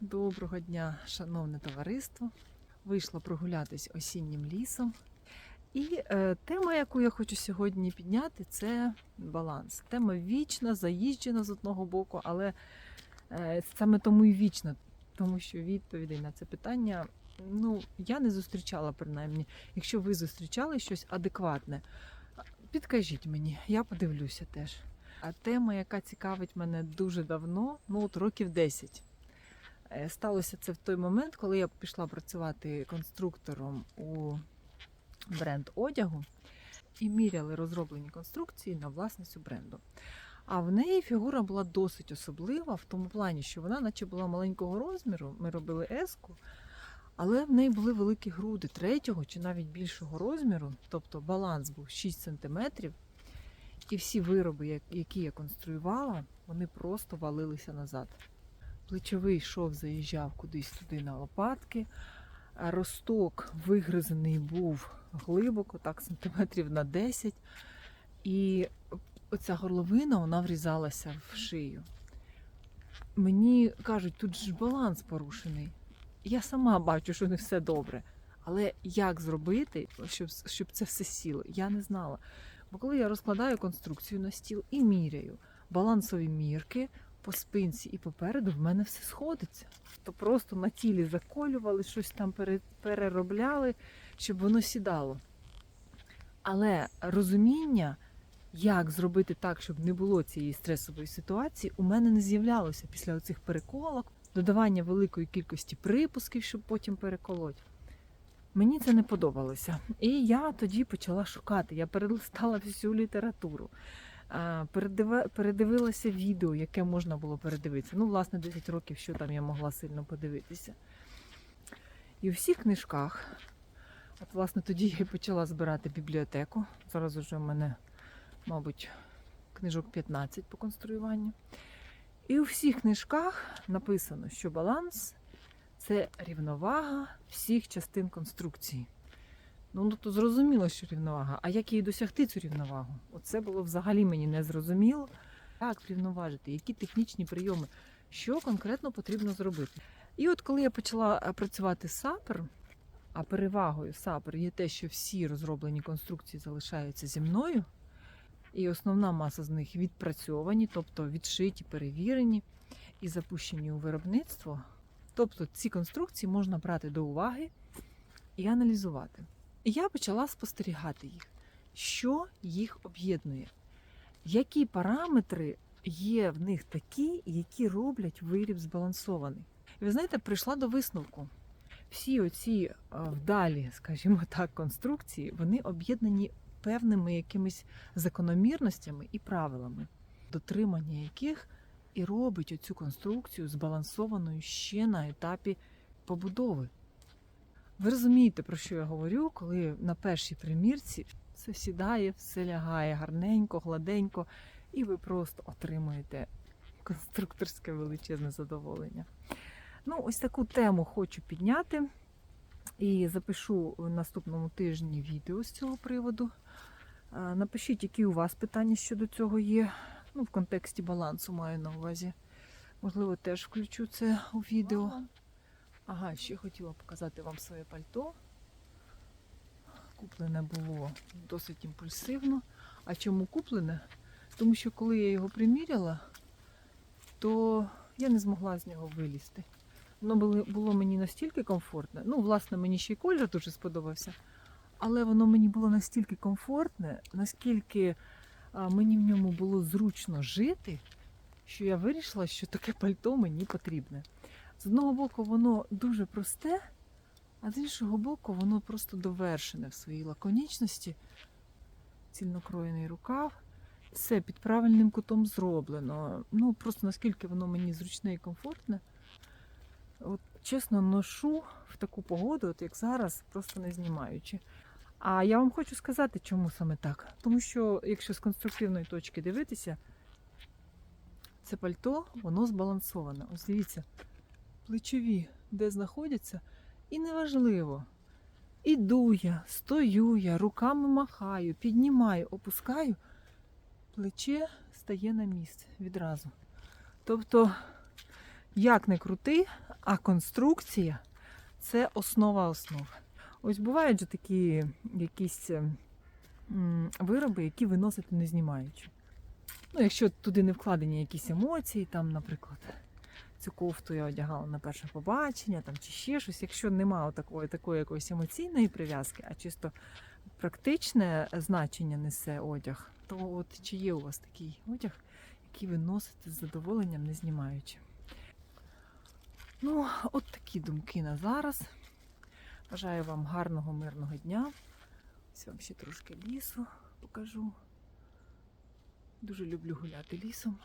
Доброго дня, шановне товариство. Вийшла прогулятись осіннім лісом. І е, тема, яку я хочу сьогодні підняти, це баланс. Тема вічна, заїжджена з одного боку, але е, саме тому і вічна, тому що відповідей на це питання ну, я не зустрічала принаймні. Якщо ви зустрічали щось адекватне, підкажіть мені, я подивлюся теж. А тема, яка цікавить мене дуже давно, ну от років 10. Е, Сталося це в той момент, коли я пішла працювати конструктором у бренд одягу і міряли розроблені конструкції на власницю бренду. А в неї фігура була досить особлива в тому плані, що вона, наче була маленького розміру, ми робили еску, але в неї були великі груди третього чи навіть більшого розміру, тобто баланс був 6 см. І всі вироби, які я конструювала, вони просто валилися назад. Плечовий шов заїжджав кудись туди на лопатки. а Росток вигризаний був глибоко, так, сантиметрів на 10. І оця горловина вона врізалася в шию. Мені кажуть, тут ж баланс порушений. Я сама бачу, що не все добре. Але як зробити, щоб, щоб це все сіло, я не знала. Бо коли я розкладаю конструкцію на стіл і міряю балансові мірки по спинці і попереду, в мене все сходиться. То просто на тілі заколювали, щось там переробляли, щоб воно сідало. Але розуміння, як зробити так, щоб не було цієї стресової ситуації, у мене не з'являлося після оцих переколок, додавання великої кількості припусків, щоб потім переколоть. Мені це не подобалося. І я тоді почала шукати. Я перелистала всю літературу, передивилася відео, яке можна було передивитися. Ну, власне, 10 років, що там я могла сильно подивитися. І у всіх книжках, от, власне, тоді я почала збирати бібліотеку. Зараз уже в мене, мабуть, книжок 15 по конструюванню. І у всіх книжках написано, що баланс це рівновага всіх частин конструкції. Ну, ну то зрозуміло, що рівновага. А як її досягти цю рівновагу? Оце було взагалі мені не зрозуміло. Як врівноважити, які технічні прийоми, що конкретно потрібно зробити. І от коли я почала е, працювати з сапер, а перевагою сапер є те, що всі розроблені конструкції залишаються зі мною, і основна маса з них відпрацьовані, тобто відшиті, перевірені і запущені у виробництво. Тобто ці конструкції можна брати до уваги і аналізувати. І я почала спостерігати їх, що їх об'єднує, які параметри є в них такі, які роблять виріб збалансований. І ви знаєте, прийшла до висновку. Всі оці е, вдалі, скажімо так, конструкції, вони об'єднані певними якимись закономірностями і правилами, дотримання яких і робить оцю конструкцію збалансованою ще на етапі побудови. Ви розумієте, про що я говорю, коли на першій примірці все сідає, все лягає гарненько, гладенько, і ви просто отримуєте конструкторське величезне задоволення. Ну, ось таку тему хочу підняти і запишу в наступному тижні відео з цього приводу. Напишіть, які у вас питання щодо цього є. Ну, в контексті балансу маю на увазі. Можливо, теж включу це у відео. Ага, ще хотіла показати вам своє пальто. Куплене було досить імпульсивно. А чому куплене? Тому що коли я його приміряла, то я не змогла з нього вилізти. Воно було, мені настільки комфортне. Ну, власне, мені ще й колір дуже сподобався. Але воно мені було настільки комфортне, наскільки мені в ньому було зручно жити, що я вирішила, що таке пальто мені потрібне. З одного боку, воно дуже просте, а з іншого боку, воно просто довершене в своїй лаконічності. Цільнокроєний рукав. Все під правильним кутом зроблено. Ну, просто наскільки воно мені зручне і комфортне. От, чесно, ношу в таку погоду, от як зараз, просто не знімаючи. А я вам хочу сказати, чому саме так. Тому що, якщо з конструктивної точки дивитися, це пальто, воно збалансоване. Ось дивіться, плечові, де знаходяться, і неважливо. Іду я, стою я, руками махаю, піднімаю, опускаю, плече стає на місце відразу. Тобто Як не крути, а конструкція це основа основ. Ось бувають же такі якісь е, вироби, які виносити не знімаючи. Ну, якщо туди не вкладені якісь емоції, там, наприклад, цю кофту я одягала на перше побачення, там чи ще щось. Якщо немає такої, такої якоїсь емоційної прив'язки, а чисто практичне значення несе одяг, то от чи є у вас такий одяг, який ви носите з задоволенням, не знімаючи? Ну, от такі думки на зараз. Бажаю вам гарного, мирного дня. Ось вам ще трошки лісу покажу. Дуже люблю гуляти лісом.